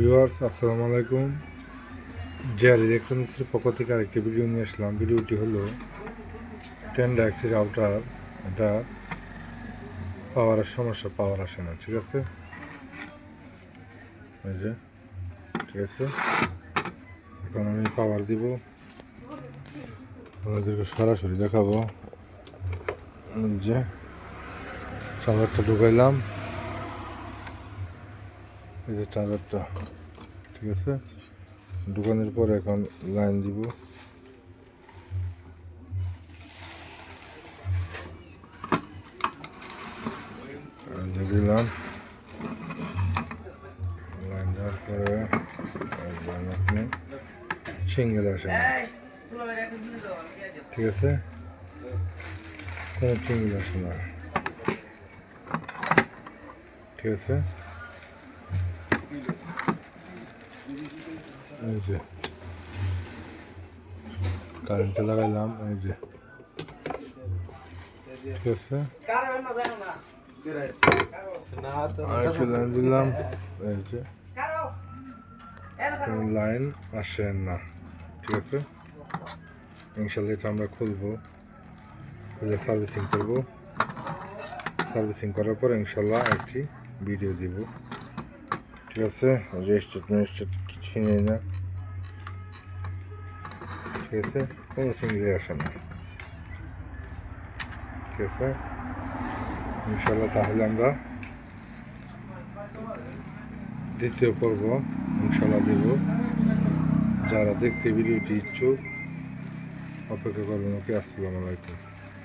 Viewers আসসালামু আলাইকুম। JR ইলেকট্রনিক্সের পক্ষ থেকে আরেকটি ভিডিও নিয়ে আসলাম। ভিডিওটি হলো টেন্ডার একটি রাউটার এটা পাওয়ারের সমস্যা পাওয়ার আসে না, ঠিক আছে? যে, ঠিক আছে? এখন আমি পাওয়ার দিব। আপনাদেরকে সরাসরি দেখাবো। যে চার্জারটা ঢুকাইলাম। এই যে চার্জারটা ঠিক আছে? দোকানের পরে এখন লাইন দিব। দিলাম লাইন দেওয়ার পরে আপনি সিঙ্গেল আসে না। ঠিক আছে? কোনো সিঙ্গেল আসে না। ঠিক আছে? এই যে। কারেন্টে লাগাইলাম, এই যে। ঠিক আছে? দিলাম এই যে। লাইন আসে না। ঠিক আছে? ইনশাল্লাহ এটা আমরা খুলবো। খুলে সার্ভিসিং করব। সার্ভিসিং করার পর ইনশাল্লাহ একটি ভিডিও দিব। ঠিক আছে? রেজিস্টার রেজিস্টার নেই না ঠিক আছে কোনো সিঙ্গেলে আসে না ঠিক আছে ইনশাল্লাহ তাহলে আমরা দ্বিতীয় পর্ব ইনশাল্লাহ দেব যারা দেখতে ভিডিওটি ইচ্ছুক অপেক্ষা করবেন ওকে আসসালামু আলাইকুম